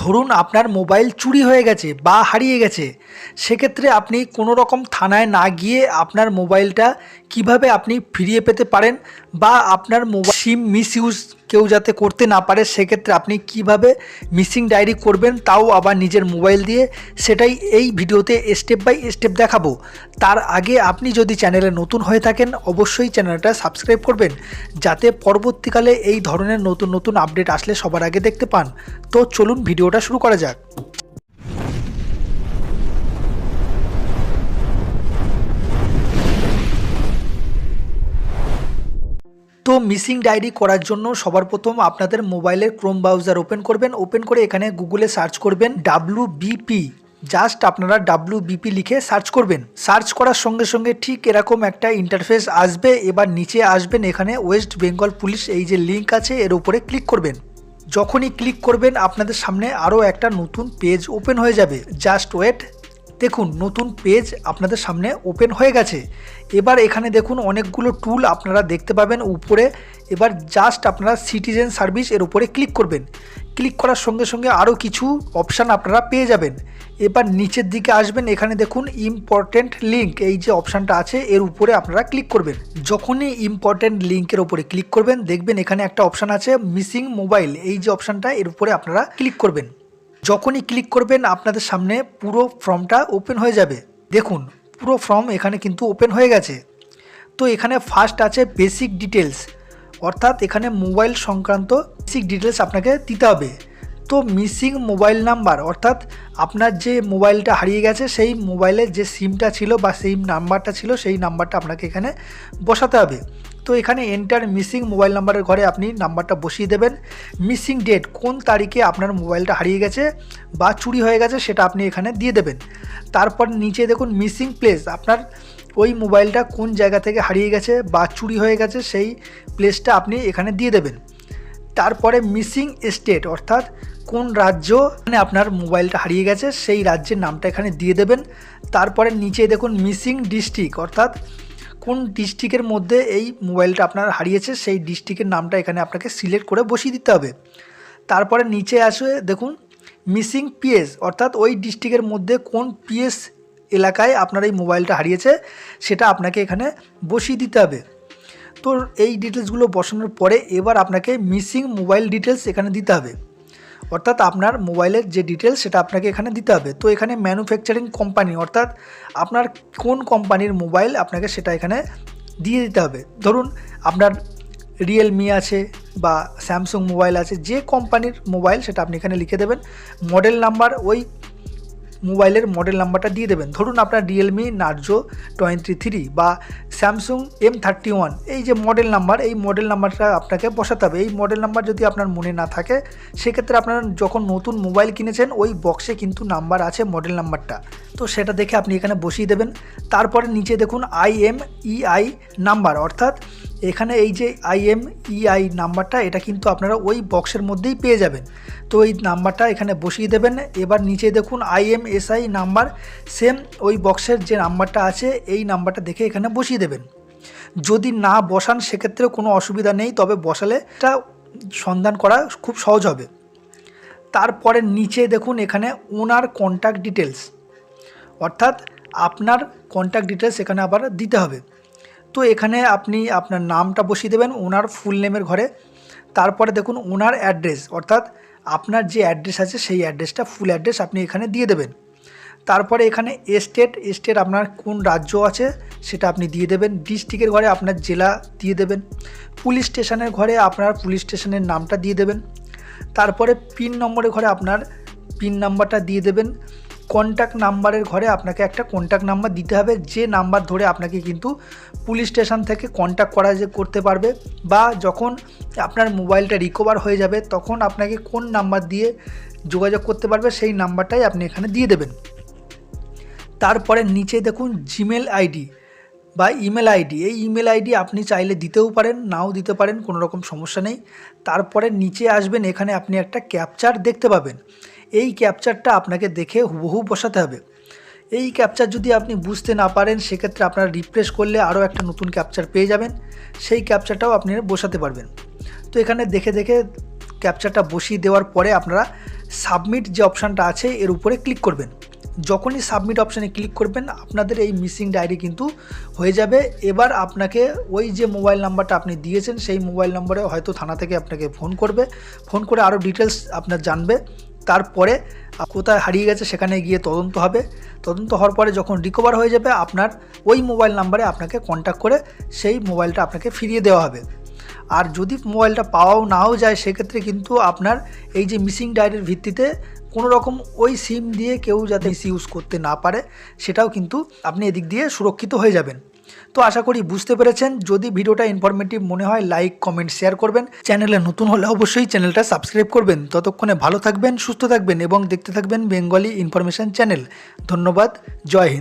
ধরুন আপনার মোবাইল চুরি হয়ে গেছে বা হারিয়ে গেছে, সেক্ষেত্রে আপনি কোনো রকম থানায় না গিয়ে আপনার মোবাইলটা কীভাবে আপনি ফিরিয়ে পেতে পারেন বা আপনার মোবাইল সিম মিসইউজ কেউ যাতে করতে না পারে, সেক্ষেত্রে আপনি কীভাবে মিসিং ডায়েরি করবেন তাও আবার নিজের মোবাইল দিয়ে, সেটাই এই ভিডিওতে স্টেপ বাই স্টেপ দেখাবো। তার আগে আপনি যদি চ্যানেলে নতুন হয়ে থাকেন, অবশ্যই চ্যানেলটা সাবস্ক্রাইব করবেন, যাতে পরবর্তীকালে এই ধরনের নতুন নতুন আপডেট আসলে সবার আগে দেখতে পান। তো চলুন ভিডিওটা শুরু করা যাক। মিসিং ডায়েরি করার জন্য সবার প্রথম আপনাদের মোবাইলের ক্রোম ব্রাউজার ওপেন করবেন। ওপেন করে এখানে গুগলে সার্চ করবেন ডাব্লু বিপি জাস্ট আপনারা ডাব্লু বিপি লিখে সার্চ করবেন। সার্চ করার সঙ্গে সঙ্গে ঠিক এরকম একটা ইন্টারফেস আসবে। এবার নিচে আসবেন এখানে ওয়েস্ট বেঙ্গল পুলিশ। এই যে লিঙ্ক আছে, এর উপরে ক্লিক করবেন। যখনই ক্লিক করবেন, আপনাদের সামনে আরও একটা নতুন পেজ ওপেন হয়ে যাবে। Just wait. দেখুন, নতুন পেজ আপনাদের সামনে ওপেন হয়ে গেছে। এবার এখানে দেখুন, অনেকগুলো টুল আপনারা দেখতে পাবেন উপরে। এবার জাস্ট আপনারা সিটিজেন সার্ভিস এর উপরে ক্লিক করবেন। ক্লিক করার সঙ্গে সঙ্গে আরও কিছু অপশান আপনারা পেয়ে যাবেন। এবার নিচের দিকে আসবেন, এখানে দেখুন ইম্পর্টেন্ট লিঙ্ক এই যে অপশানটা আছে, এর উপরে আপনারা ক্লিক করবেন। যখনই ইম্পর্টেন্ট লিঙ্কের উপরে ক্লিক করবেন, দেখবেন এখানে একটা অপশান আছে মিসিং মোবাইল এই যে অপশানটা এর উপরে আপনারা ক্লিক করবেন। যখনই ক্লিক করবেন, আপনাদের সামনে পুরো ফর্মটা ওপেন হয়ে যাবে। দেখুন, পুরো ফর্ম এখানে কিন্তু ওপেন হয়ে গেছে। তো এখানে ফার্স্ট আছে বেসিক ডিটেলস অর্থাৎ এখানে মোবাইল সংক্রান্ত বেসিক ডিটেলস আপনাকে দিতে হবে। তো মিসিং মোবাইল নাম্বার অর্থাৎ আপনার যে মোবাইলটা হারিয়ে গেছে, সেই মোবাইলের যে সিমটা ছিল বা সেই নাম্বারটা ছিল, সেই নাম্বারটা আপনাকে এখানে বসাতে হবে। তো এখানে এন্টার মিসিং মোবাইল নাম্বারের ঘরে আপনি নাম্বারটা বসিয়ে দেবেন। মিসিং ডেট কোন তারিখে আপনার মোবাইলটা হারিয়ে গেছে বা চুরি হয়ে গেছে সেটা আপনি এখানে দিয়ে দেবেন। তারপর নিচে দেখুন মিসিং প্লেস আপনার ওই মোবাইলটা কোন জায়গা থেকে হারিয়ে গেছে বা চুরি হয়ে গেছে সেই প্লেসটা আপনি এখানে দিয়ে দেবেন। তারপরে মিসিং স্টেট অর্থাৎ কোন রাজ্য মানে আপনার মোবাইলটা হারিয়ে গেছে সেই রাজ্যের নামটা এখানে দিয়ে দেবেন। তারপরে নিচে দেখুন মিসিং ডিস্ট্রিক্ট অর্থাৎ কোন ডিস্ট্রিক্টের মধ্যে এই মোবাইলটা আপনার হারিয়েছে, সেই ডিস্ট্রিক্টের নামটা এখানে আপনাকে সিলেক্ট করে বসিয়ে দিতে হবে। তারপরে নিচে আসে, দেখুন, মিসিং পিএস, অর্থাৎ ওই ডিস্ট্রিক্টের মধ্যে কোন পিএস এলাকায় আপনার এই মোবাইলটা হারিয়েছে, সেটা আপনাকে এখানে বসিয়ে দিতে হবে। তো এই ডিটেলসগুলো বসানোর পরে এবার আপনাকে মিসিং মোবাইল ডিটেলস এখানে দিতে হবে। অর্থাৎ আপনার মোবাইলের যে ডিটেলস সেটা আপনাকে এখানে দিতে হবে। তো এখানে ম্যানুফ্যাকচারিং কোম্পানি অর্থাৎ আপনার কোন কোম্পানির মোবাইল আপনাকে সেটা এখানে দিয়ে দিতে হবে। ধরুন আপনার রিয়েলমি আছে বা স্যামসুং মোবাইল আছে, যে কোম্পানির মোবাইল সেটা আপনি এখানে লিখে দেবেন। মডেল নাম্বার ওই মোবাইলের মডেল নাম্বারটা দিয়ে দেবেন। ধরুন আপনার রিয়েলমি নার্জো টোয়েন্টি থ্রি বা স্যামসুং এম থার্টি ওয়ান এই যে মডেল নাম্বার এই মডেল নাম্বারটা আপনাকে বসাতে হবে। এই মডেল নাম্বার যদি আপনার মনে না থাকে, সেক্ষেত্রে আপনার যখন নতুন মোবাইল কিনেছেন, ওই বক্সে কিন্তু নাম্বার আছে মডেল নাম্বারটা তো সেটা দেখে আপনি এখানে বসিয়ে দেবেন। তারপরে নিচে দেখুন আই এম ইআই নাম্বার অর্থাৎ এখানে এই যে আইএম ইআই নাম্বারটা, এটা কিন্তু আপনারা ওই বক্সের মধ্যেই পেয়ে যাবেন। তো এই নাম্বারটা এখানে বসিয়ে দেবেন। এবার নিচে দেখুন আইএমএসআই নাম্বার, সেম ওই বক্সের যে নাম্বারটা আছে, এই নাম্বারটা দেখে এখানে বসিয়ে দেবেন। যদি না বসান সেক্ষেত্রে কোনো অসুবিধা নেই, তবে বসালে এটা সন্ধান করা খুব সহজ হবে। তারপরে নিচে দেখুন এখানে ওনার কন্ট্যাক্ট ডিটেলস অর্থাৎ আপনার কন্ট্যাক্ট ডিটেলস এখানে আবার দিতে হবে। তো এখানে আপনি আপনার নামটা বসিয়ে দেবেন ওনার ফুল নেমের ঘরে। তারপরে দেখুন ওনার অ্যাড্রেস অর্থাৎ আপনার যে অ্যাড্রেস আছে সেই অ্যাড্রেসটা ফুল অ্যাড্রেস আপনি এখানে দিয়ে দেবেন। তারপরে এখানে স্টেট স্টেট আপনার কোন রাজ্য আছে সেটা আপনি দিয়ে দেবেন। ডিস্ট্রিক্টের ঘরে আপনার জেলা দিয়ে দেবেন। পুলিশ স্টেশনের ঘরে আপনার পুলিশ স্টেশনের নামটা দিয়ে দেবেন। তারপরে পিন নম্বরের ঘরে আপনার পিন নাম্বারটা দিয়ে দেবেন। কন্ট্যাক্ট নাম্বারের ঘরে আপনাকে একটা কন্ট্যাক্ট নাম্বার দিতে হবে। যে নাম্বার ধরে আপনাকে কিন্তু পুলিশ স্টেশন থেকে কন্ট্যাক্ট করা যে করতে পারবে বা যখন আপনার মোবাইলটা রিকভার হয়ে যাবে, তখন আপনাকে কোন নাম্বার দিয়ে যোগাযোগ করতে পারবে, সেই নাম্বারটাই আপনি এখানে দিয়ে দেবেন। তারপরে নিচে দেখুন জিমেল আইডি বা ইমেল আইডি এই ইমেল আইডি আপনি চাইলে দিতেও পারেন, নাও দিতে পারেন, কোনো রকম সমস্যা নেই। তারপরে নিচে আসবেন, এখানে আপনি একটা ক্যাপচার দেখতে পাবেন। এই ক্যাপচারটা আপনাকে দেখে হুবহু বসাতে হবে। এই ক্যাপচার যদি আপনি বুঝতে না পারেন, সেক্ষেত্রে আপনারা রিফ্রেশ করলে আরও একটা নতুন ক্যাপচার পেয়ে যাবেন। সেই ক্যাপচারটাও আপনি বসাতে পারবেন। তো এখানে দেখে দেখে ক্যাপচারটা বসিয়ে দেওয়ার পরে আপনারা সাবমিট যে অপশানটা আছে, এর উপরে ক্লিক করবেন। যখনই সাবমিট অপশানে ক্লিক করবেন, আপনাদের এই মিসিং ডায়েরি কিন্তু হয়ে যাবে। এবার আপনাকে ওই যে মোবাইল নাম্বারটা আপনি দিয়েছেন, সেই মোবাইল নম্বরে হয়তো থানা থেকে আপনাকে ফোন করবে। ফোন করে আরও ডিটেলস আপনার জানবে। তারপরে কোথায় হারিয়ে গেছে সেখানে গিয়ে তদন্ত হবে। তদন্ত হওয়ার পরে যখন রিকভার হয়ে যাবে, আপনার ওই মোবাইল নাম্বারে আপনাকে কন্ট্যাক্ট করে সেই মোবাইলটা আপনাকে ফিরিয়ে দেওয়া হবে। আর যদি মোবাইলটা পাওয়াও নাও যায়, সেক্ষেত্রে কিন্তু আপনার এই যে মিসিং ডায়েরির ভিত্তিতে কোনো রকম ওই সিম দিয়ে কেউ যাতে ইউজ করতে না পারে, সেটাও কিন্তু আপনি এদিক দিয়ে সুরক্ষিত হয়ে যাবেন। তো আশা করি বুঝতে পেরেছেন। যদি ভিডিওটা ইনফরমেটিভ মনে হয় লাইক কমেন্ট শেয়ার করবেন। চ্যানেলে নতুন হলে অবশ্যই চ্যানেলটা সাবস্ক্রাইব করবেন। ততক্ষণে ভালো থাকবেন, সুস্থ থাকবেন এবং দেখতে থাকবেন বেঙ্গলি ইনফরমেশন চ্যানেল ধন্যবাদ। জয় হিন্দ।